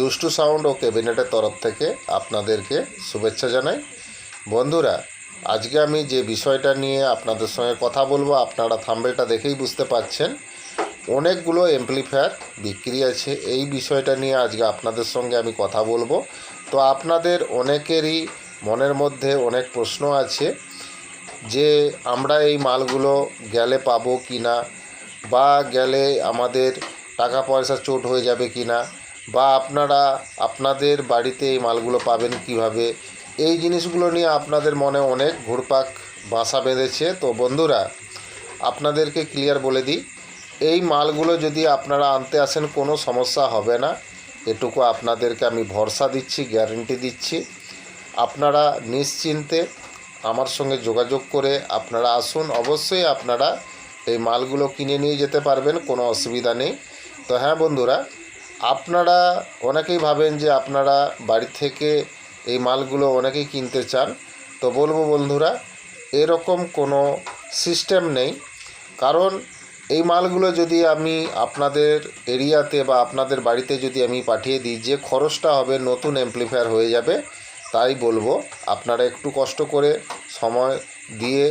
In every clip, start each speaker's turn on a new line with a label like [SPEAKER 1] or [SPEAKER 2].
[SPEAKER 1] দুষ্টু sound oh ক্যাবিনেটের তরফ থেকে আপনাদেরকে শুভেচ্ছা জানাই। বন্ধুরা, আজকে আমি যে বিষয়টা নিয়ে আপনাদের সঙ্গে কথা বলব, আপনারা থাম্বেলটা দেখেই বুঝতে পাচ্ছেন। অনেকগুলো এমপ্লিফায়ার বিক্রি আছে। এই বিষয়টা নিয়ে আজকে আপনাদের সঙ্গে আমি কথা বলব। তো আপনাদের অনেকেরই মনের মধ্যে অনেক প্রশ্ন আছে যে, আমরা এই মালগুলো গেলে পাবো কি না বা গেলে আমাদের টাকা পয়সা চোট হয়ে যাবে কি না বা আপনারা আপনাদের বাড়িতে এই মালগুলো পাবেন কীভাবে? এই জিনিসগুলো নিয়ে আপনাদের মনে অনেক ঘুরপাক বাসা বেঁধেছে। তো বন্ধুরা, আপনাদেরকে ক্লিয়ার বলে দিই, এই মালগুলো যদি আপনারা আনতে আসেন কোনো সমস্যা হবে না। এটুকু আপনাদেরকে আমি ভরসা দিচ্ছি গ্যারেন্টি দিচ্ছি। আপনারা নিশ্চিন্তে আমার সঙ্গে যোগাযোগ করে আপনারা আসুন। অবশ্যই আপনারা এই মালগুলো কিনে নিয়ে যেতে পারবেন, কোনো অসুবিধা নেই। তো হ্যাঁ বন্ধুরা আপনারা অনেকেই ভাবেন যে আপনারা বাড়ি থেকে এই মালগুলো অনেকেই কিনতে চান। তো বলব বন্ধুরা, এরকম কোনো সিস্টেম নেই। কারণ এই মালগুলো যদি আমি আপনাদের এরিয়াতে বা আপনাদের বাড়িতে যদি আমি পাঠিয়ে দিই, যে খরচটা হবে নতুন অ্যাম্প্লিফায়ার হয়ে যাবে, তাই বলব আপনারা একটু কষ্ট করে সময় দিয়ে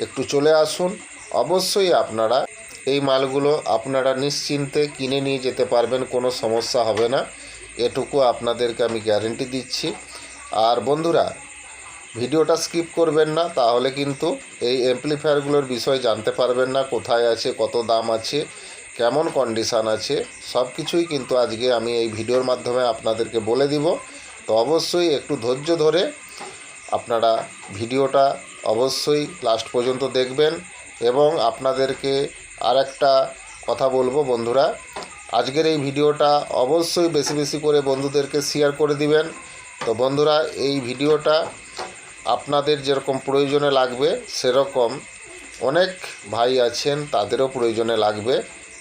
[SPEAKER 1] একটু চলে আসুন। অবশ্যই আপনারা এই মালগুলো আপনারা নিশ্চিন্তে কিনে নিয়ে যেতে পারবেন, কোনো সমস্যা হবে না। এটুকু আপনাদেরকে আমি গ্যারেন্টি দিচ্ছি। আর বন্ধুরা, ভিডিওটা স্কিপ করবেন না, তাহলে কিন্তু এই অ্যাম্প্লিফায়ারগুলোর বিষয় জানতে পারবেন না, কোথায় আছে, কত দাম আছে, কেমন কন্ডিশান আছে সব কিছুই কিন্তু আজকে আমি এই ভিডিওর মাধ্যমে আপনাদেরকে বলে দিব। তো অবশ্যই একটু ধৈর্য ধরে আপনারা ভিডিওটা অবশ্যই লাস্ট পর্যন্ত দেখবেন এবং আপনাদেরকে আর একটা কথা বলব বন্ধুরা। আজকের এই ভিডিওটা অবশ্যই বেশি বেশি করে বন্ধুদেরকে শেয়ার করে দিবেন। তো বন্ধুরা, এই ভিডিওটা আপনাদের যেরকম প্রয়োজনে লাগবে, সেরকম অনেক ভাই আছেন, তাদেরও প্রয়োজনে লাগবে।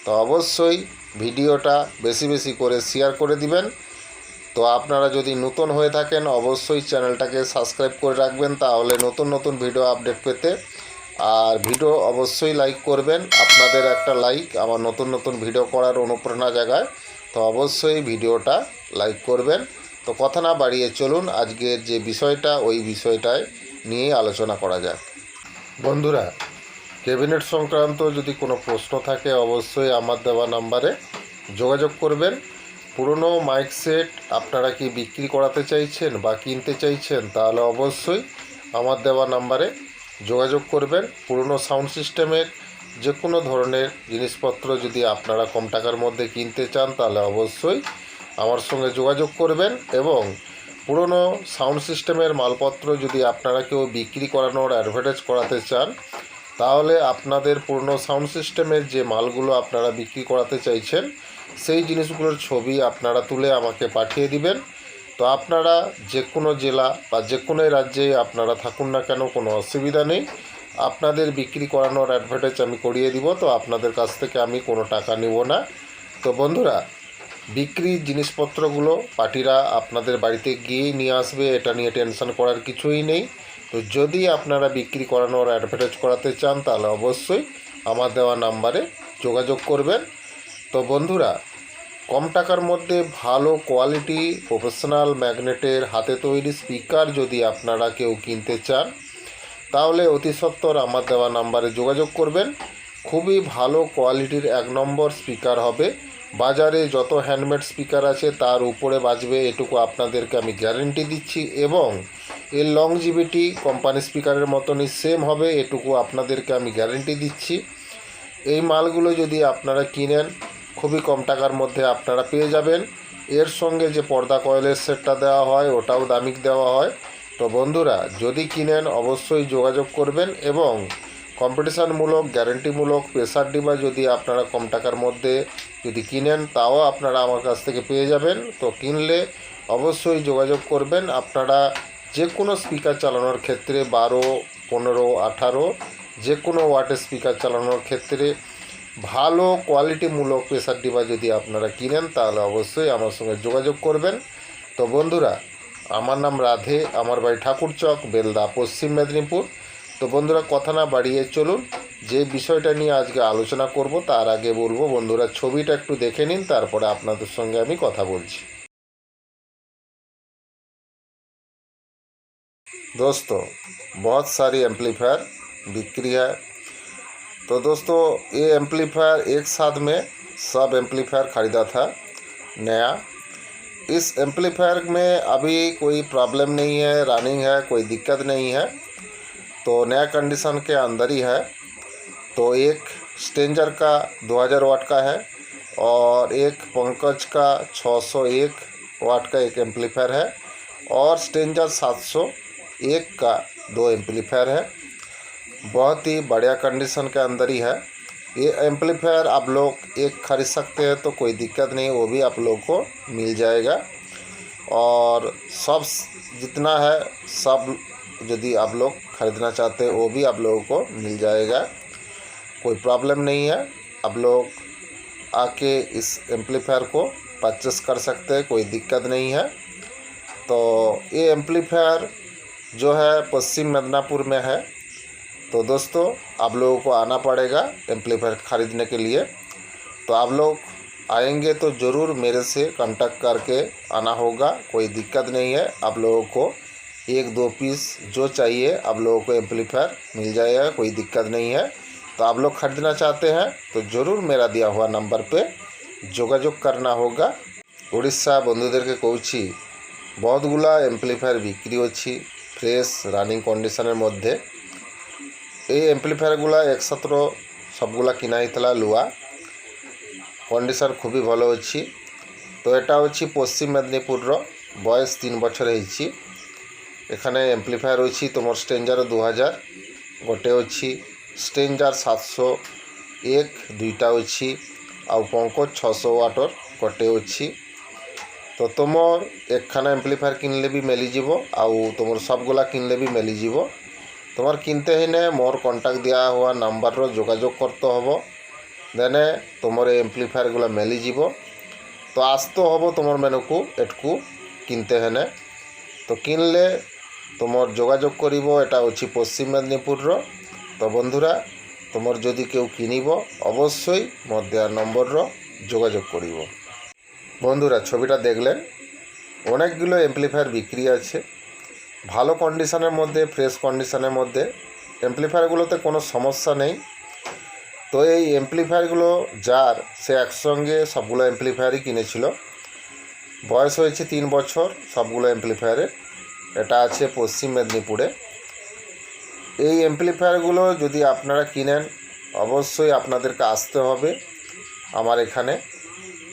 [SPEAKER 1] তো অবশ্যই ভিডিওটা বেশি বেশি করে শেয়ার করে দিবেন। তো আপনারা যদি নতুন হয়ে থাকেন, অবশ্যই চ্যানেলটাকে সাবস্ক্রাইব করে রাখবেন, তাহলে নতুন নতুন ভিডিও আপডেট পেতে আর ভিডিও অবশ্যই লাইক করবেন। আপনাদের একটা লাইক, আমার নতুন নতুন ভিডিও করার অনুপ্রেরণা জায়গায় তো অবশ্যই ভিডিওটা লাইক করবেন। তো কথা না বাড়িয়ে চলুন, আজকের যে বিষয়টা, ওই বিষয়টায় নিয়ে আলোচনা করা যাক। বন্ধুরা, ক্যাবিনেট সংক্রান্ত যদি কোনো প্রশ্ন থাকে, অবশ্যই আমার দেওয়া নাম্বারে যোগাযোগ করবেন। পুরনো মাইক সেট আপনারা কি বিক্রি করাতে চাইছেন বা কিনতে চাইছেন, তাহলে অবশ্যই আমার দেওয়া নাম্বারে যোগাযোগ করবেন। পুরনো সাউন্ড সিস্টেমের যে কোনো ধরনের জিনিসপত্র যদি আপনারা কম টাকার মধ্যে কিনতে চান, তাহলে অবশ্যই আমার সঙ্গে যোগাযোগ করবেন এবং পুরনো সাউন্ড সিস্টেমের মালপত্র যদি আপনারা কেউ বিক্রি করানোর অ্যাডভার্টাইজ করাতে চান, তাহলে আপনাদের পুরনো সাউন্ড সিস্টেমের যে মালগুলো আপনারা বিক্রি করাতে চাইছেন, সেই জিনিসগুলোর ছবি আপনারা তুলে আমাকে পাঠিয়ে দিবেন। তো আপনারা যে কোনো জেলা বা যে কোনো রাজ্যে আপনারা থাকুন না কেন, কোনো অসুবিধা নেই। আপনাদের বিক্রি করানোর অ্যাডভার্টাইজ আমি করিয়ে দিব, তো আপনাদের কাছ থেকে আমি কোনো টাকা নেব না। তো বন্ধুরা, বিক্রি জিনিসপত্রগুলো পার্টিরা আপনাদের বাড়িতে গিয়েই নিয়ে আসবে, এটা নিয়ে টেনশন করার কিছুই নেই। তো যদি আপনারা বিক্রি করানোর অ্যাডভার্টাইজ করাতে চান, তাহলে অবশ্যই আমার দেওয়া নাম্বারে যোগাযোগ করবেন। তো বন্ধুরা কম টাকার মধ্যে ভালো কোয়ালিটি প্রফেশনাল ম্যাগনেটের হাতে তৈরি স্পিকার যদি আপনারা কেউ কিনতে চান, তাহলে অতি সত্বর আমার দেওয়া নাম্বারে যোগাযোগ করবেন। খুবই ভালো কোয়ালিটির এক নম্বর স্পিকার হবে। বাজারে যত হ্যান্ডমেড স্পিকার আছে, তার উপরে বাজবে এটুকু আপনাদেরকে আমি গ্যারেন্টি দিচ্ছি এবং এর লংজিভিটি কোম্পানি স্পিকারের মতনই সেম হবে, এটুকু আপনাদেরকে আমি গ্যারেন্টি দিচ্ছি। এই মালগুলো যদি আপনারা কিনেন খুবই কম টাকার মধ্যে আপনারা পেয়ে যাবেন। এর সঙ্গে যে পর্দা কয়েলের সেটটা দেওয়া হয়, ওটাও দামিক দেওয়া হয়। তো বন্ধুরা, যদি কিনেন অবশ্যই যোগাযোগ করবেন এবং কম্পিটিশানমূলক, গ্যারেন্টিমূলক, প্রেসার ডিবা যদি আপনারা কম টাকার মধ্যে যদি কিনেন, তাও আপনারা আমার কাছ থেকে পেয়ে যাবেন। তো কিনলে অবশ্যই যোগাযোগ করবেন। আপনারা যে কোনো স্পিকার চালানোর ক্ষেত্রে বারো, পনেরো, আঠারো যে কোনো ওয়াটের স্পিকার চালানোর ক্ষেত্রে ভালো কোয়ালিটিমূলক প্রেসার ডিবা যদি আপনারা কিনেন, তাহলে অবশ্যই আমার সঙ্গে যোগাযোগ করবেন। তো বন্ধুরা, আমার নাম রাধে, আমার বাড়ি ঠাকুরচক বেলদা, পশ্চিম মেদিনীপুর। তো বন্ধুরা, কথা না বাড়িয়ে চলুন, যে বিষয়টা নিয়ে আজকে আলোচনা করব, তার আগে বলব, বন্ধুরা, ছবিটা একটু দেখে নিন, তারপরে আপনাদের সঙ্গে আমি কথা বলছি। দোস্ত बहुत সারি एम्पलीफायर বিক্রি হয়। तो दोस्तों, ये एम्पलीफायर एक साथ में सब एम्पलीफायर ख़रीदा था, नया। इस एम्पलीफायर में अभी कोई प्रॉब्लम नहीं है रनिंग है, कोई दिक्कत नहीं है। तो नया कंडीशन के अंदर ही है। तो एक स्टेंजर का 2000 वाट का है और एक पंकज का 601 वाट का एक एम्पलीफायर है और स्टेंजर 701 का दो एम्पलीफायर है। बहुत ही बढ़िया कंडीशन के अंदर ही है। ये एम्पलीफायर आप लोग एक खरीद सकते हैं तो कोई दिक्कत नहीं, वो भी आप लोग को मिल जाएगा। और सब जितना है, सब यदि आप लोग ख़रीदना चाहते हैं, वो भी आप लोगों को मिल जाएगा। कोई प्रॉब्लम नहीं है, आप लोग आके इस एम्पलीफायर को परचेस कर सकते हैं, कोई दिक्कत नहीं है। तो ये एम्पलीफायर जो है, पश्चिम मिदनापुर में है। तो दोस्तों आप लोगों को आना पड़ेगा एम्पलीफायर ख़रीदने के लिए तो आप लोग आएंगे तो ज़रूर मेरे से कांटेक्ट करके आना होगा कोई दिक्कत नहीं है आप लोगों को एक दो पीस जो चाहिए आप लोगों को एम्पलीफायर मिल जाएगा कोई दिक्कत नहीं है तो आप लोग खरीदना चाहते हैं तो ज़रूर मेरा दिया हुआ नंबर पे যোগাযোগ करना होगा উড়িষ্যা বন্ধুদেরকে কৌছি বহুতগুলা এমপ্লিফায়ার বিক্রি হচ্ছি ফ্রেশ রানিং কন্ডিশনের মধ্যে এই এমপ্লিফায়ারগুলা একসাথে সবগুলা কিনা হয়েছিল লুয়া। কন্ডিশন খুবই ভালো অছি তো এটা হচ্ছে পশ্চিম মেদিনীপুরর বয়স তিন বছর হয়েছি এখানে এমপ্লিফায়ার রয়েছে তোমার স্টেঞ্জার দু হাজার গোটে অছি স্টেঞ্জার সাতশো এক, দুইটা অছি ଆଉ ପଙ୍କ ଛଅଶହ ୱାଟର ଗୋଟେ ଅଛି ତ ତୁମର ଏକଖାନା ଆମ୍ପ୍ଲିଫାୟାର କିଣିଲେ ବି ମିଳିଯିବ ଆଉ ତୁମର ସବଗୁଲା କିଣିଲେ ବି ମିଳିଯିବ তোমার কিনতে হইলে মোর কন্ট্যাক্ট দেওয়া হওয়া নাম্বারর যোগাযোগ করতে হব। দেনে তোমার এই এমপ্লিফায়ারগুলো মিলিଯିବ তো আসতে হব তোমার মেনুকু, এটকু কিনতে হেনে তো কিনলে তোমার যোগাযোগ করিব, এটা হচ্ছে পশ্চিম মেদিনীপুরর তো বন্ধুরা, তোমার যদি কেউ কিনিব, অবশ্যই মোর দেওয়া নম্বরর যোগাযোগ করিব। বন্ধুরা, ছবিটা দেখলেন। অনেকগুলো এমপ্লিফায়ার বিক্রি আছে। ভালো কন্ডিশনের মধ্যে ফ্রেশ কন্ডিশনের মধ্যে। এমপ্লিফায়ারগুলোতে কোনো সমস্যা নেই। তো এই এমপ্লিফায়ারগুলো যার, সে একসঙ্গে সবগুলো এমপ্লিফায়ারই কিনেছিল। বয়স হয়েছে তিন বছর, সবগুলো এমপ্লিফায়ারের এটা আছে পশ্চিম মেদিনীপুরে। এই এমপ্লিফায়ারগুলো যদি আপনারা কিনেন, অবশ্যই আপনাদেরকে আসতে হবে আমার এখানে।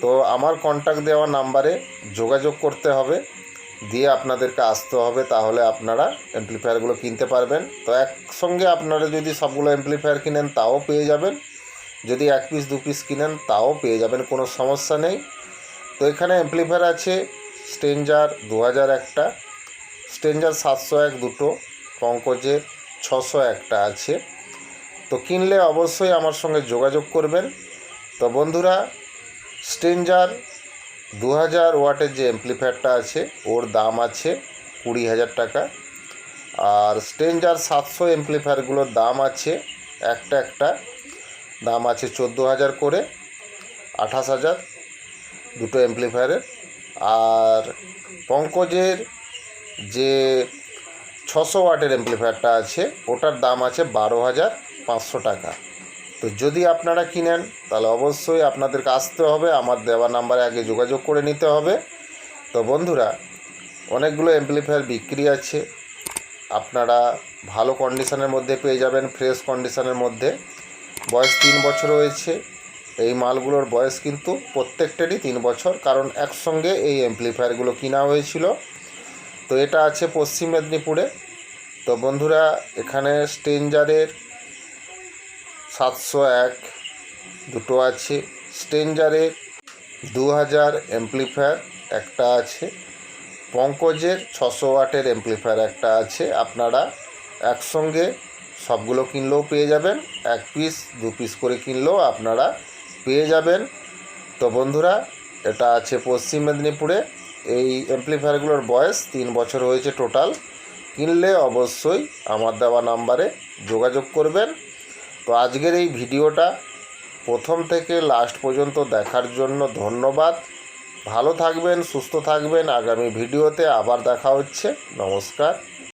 [SPEAKER 1] তো আমার কন্ট্যাক্ট দেওয়া নাম্বারে যোগাযোগ করতে হবে। দিয়ে আপনাদেরকে আসতে হবে, তাহলে আপনারা এমপ্লিফায়ারগুলো কিনতে পারবেন। তো একসঙ্গে আপনারা যদি সবগুলো এমপ্লিফায়ার কিনেন, তাও পেয়ে যাবেন। যদি এক পিস দু পিস কিনেন, তাও পেয়ে যাবেন, কোনো সমস্যা নেই। তো এখানে এমপ্লিফায়ার আছে স্টেঞ্জার দু হাজার একটা স্টেঞ্জার সাতশো এক দুটো পঙ্কজের ছশো একটা আছে। তো কিনলে অবশ্যই আমার সঙ্গে যোগাযোগ করবেন। তো বন্ধুরা স্টেঞ্জার দু হাজার ওয়াটের যে এমপ্লিফায়ারটা আছে, ওর দাম আছে কুড়ি হাজার টাকা। আর স্টেঞ্জার সাতশো এমপ্লিফায়ারগুলোর দাম আছে একটা একটা। দাম আছে চোদ্দ হাজার করে, আঠাশ হাজার দুটো এমপ্লিফায়ারের আর পঙ্কজের যে ছশো ওয়াটের এমপ্লিফায়ারটা আছে, ওটার দাম আছে বারো হাজার পাঁচশো টাকা। তো যদি আপনারা কিনেন, তাহলে অবশ্যই আপনাদেরকে আসতে হবে। আমার দেওয়া নাম্বারে আগে যোগাযোগ করে নিতে হবে। তো বন্ধুরা, অনেকগুলো এমপ্লিফায়ার বিক্রি আছে। আপনারা ভালো কন্ডিশনের মধ্যে পেয়ে যাবেন ফ্রেশ কন্ডিশনের মধ্যে। বয়স তিন বছর হয়েছে। এই মালগুলোর বয়স কিন্তু প্রত্যেকটারই তিন বছর, কারণ একসঙ্গে এই এমপ্লিফায়ারগুলো কিনা হয়েছিল। তো এটা আছে পশ্চিম মেদিনীপুরে। তো বন্ধুরা, এখানে স্টেঞ্জারের সাতশো এক। দুটো আছে। স্টেঞ্জারের দু হাজার এমপ্লিফায়ার একটা আছে। পঙ্কজের ছশো ওয়াটের এমপ্লিফায়ার একটা আছে। আপনারা একসঙ্গে সবগুলো কিনলেও পেয়ে যাবেন। এক পিস, দু পিস করে কিনলেও আপনারা পেয়ে যাবেন। তো বন্ধুরা, এটা আছে পশ্চিম মেদিনীপুরে। এই এমপ্লিফায়ারগুলোর বয়স তিন বছর হয়েছে টোটাল। কিনলে অবশ্যই আমার দেওয়া নাম্বারে যোগাযোগ করবেন। তো আজকের এই ভিডিওটা প্রথম থেকে লাস্ট পর্যন্ত দেখার জন্য ধন্যবাদ। ভালো থাকবেন, সুস্থ থাকবেন। আগামী ভিডিওতে আবার দেখা হচ্ছে। নমস্কার।